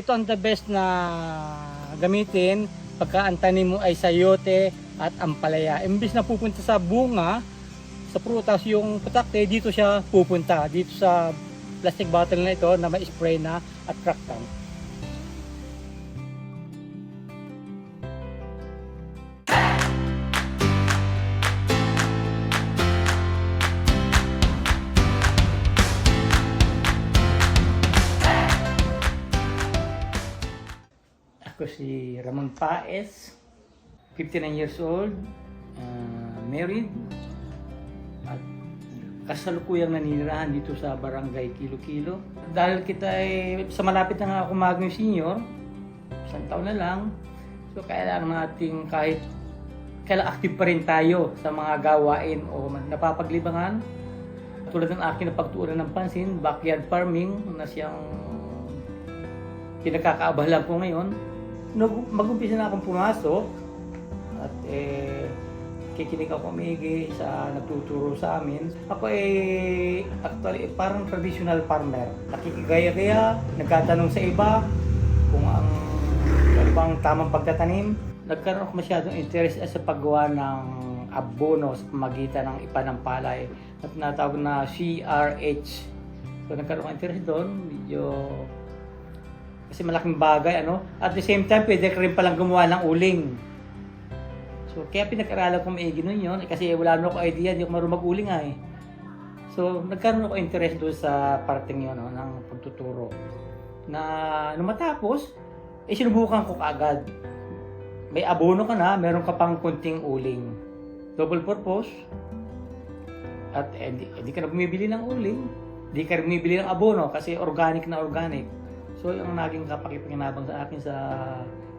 Ito ang the best na gamitin pagka ang tanim mo ay sayote at ampalaya. Imbis na pupunta sa bunga, sa prutas yung putakte, dito siya pupunta. Dito sa plastic bottle na ito na may spray na attractant. Ako si Ramon Paes, 59 years old, uh, married, at kasalukuyang naninirahan dito sa barangay Kilo-Kilo. Dahil kita ay sa malapit na nga ako maging senior, isang taon na lang, so kailangan natin kahit kailan active pa rin tayo sa mga gawain o napapaglibangan. Tulad ng akin na pagtuunan ng pansin, backyard farming na siyang pinagkakaabala ko ngayon. Mag-umpisa na akong pumasok at eh, kikinig ako umigi sa nagtuturo sa amin. Ako eh, actually, eh, parang traditional farmer. Nakikigaya-gaya, nagtatanong sa iba kung ang ano bang tamang pagtatanim. Nagkaroon ako masyadong interest sa paggawa ng abono sa pamagitan ng ipa ng palay at natawag na CRH. So nagkaroon ako interest doon, medyo kasi malaking bagay ano. At the same time, pwede ka rin palang gumawa ng uling. So, kaya pinag-aralan ko maigi nun yun. Eh, Kasi wala na ako idea, hindi ako marunong mag-uling nga eh. So, nagkaroon ako interest doon sa parting yun, no, ng pagtuturo. Na nung matapos, eh sinubukan ko kaagad. May abono ka na, meron ka pang kunting uling. Double purpose. At eh, di, eh, di ka na bumibili ng uling. Di ka rin bumibili ng abono kasi organic na organic. So, yung naging kapakipakinabang sa akin sa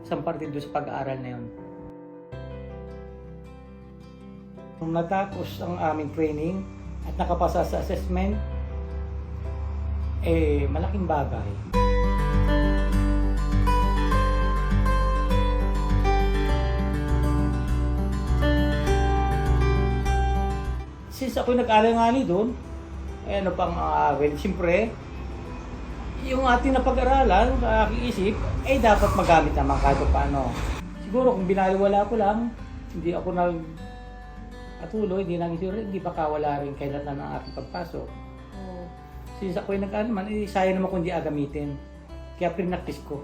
isang parte doon sa pag-aaral na yun. Nung natapos ang aming training at nakapasa sa assessment, eh, malaking bagay. Since ako nag-alangali doon, eh, ano pang uh, well, siyempre, yung ating napag-aralan sa aking isip, ay dapat magamit naman kahit paano. Siguro kung binaliwala ko lang, hindi ako nag atuloy, hindi naging sure, hindi pa kawala rin kailan na ang aking pagpasok. So, since ako'y nag-ano man, eh, sayang naman kung di agamitin. Kaya pinaktis ko.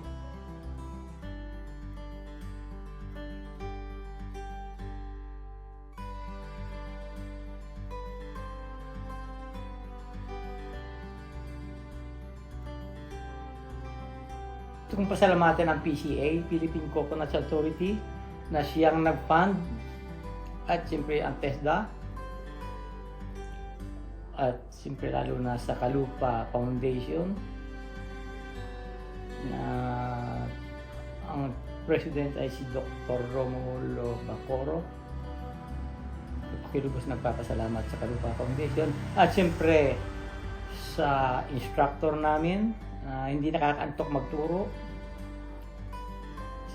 Kong pasalamatan ang PCA, Philippine Coconut Authority, na siyang nag-fund. At siyempre ang TESDA at siyempre lalo na sa Kalupa Foundation na ang president ay si Dr. Romulo Bacoro Pakilubos nagpapasalamat sa Kalupa Foundation. At siyempre sa instructor namin na hindi nakakaantok magturo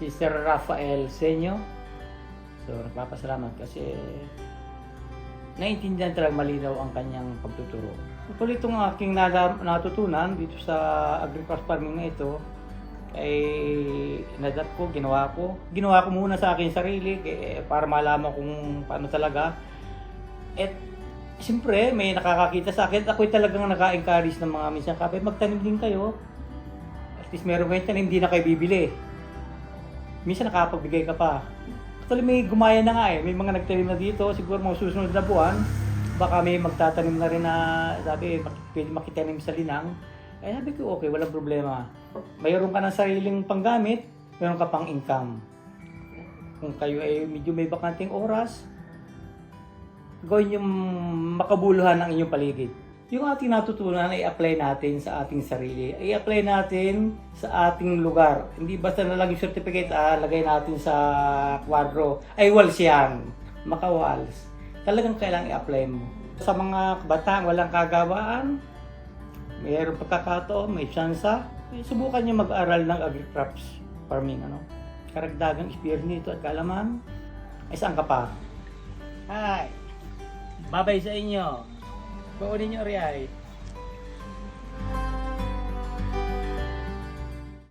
si Sir Rafael Senyo So, nagpapasalamat kasi naiintindihan talaga malinaw ang kanyang pagtuturo. So, tuloy itong aking natutunan dito sa agriculture farming na ito ay inadapt ko, ginawa ko. Ginawa ko muna sa akin sarili eh, para malaman kung paano talaga. At siyempre, may nakakakita sa akin. Ako'y talagang naka-encourage ng mga minsan kapit. Magtanim din kayo. At least meron kayo tanim, hindi na kayo bibili. Minsan nakapagbigay ka pa. Actually, may gumaya na nga eh. May mga nagtanim na dito. Siguro mga susunod na buwan, baka may magtatanim na rin na, sabi, pwede makitanim sa linang. Eh, sabi ko, okay, walang problema. Mayroon ka ng sariling panggamit, mayroon ka pang income. Kung kayo ay medyo may bakanting oras, gawin yung makabuluhan ng inyong paligid. Yung ating natutunan ay apply natin sa ating sarili. I-apply natin sa ating lugar. Hindi basta na lang yung certificate, ah, lagay natin sa kwadro. Ay, wals yan. Maka-wals. Talagang kailangang i-apply mo. Sa mga bata walang kagawaan, mayroong pagkakataon, may tsansa, eh, subukan nyo mag-aral ng agri-crops farming. Ano? Karagdagang experience nito at kalaman. Ay, saan ka pa? Hi! Babay sa inyo! Paunin nyo, Riay.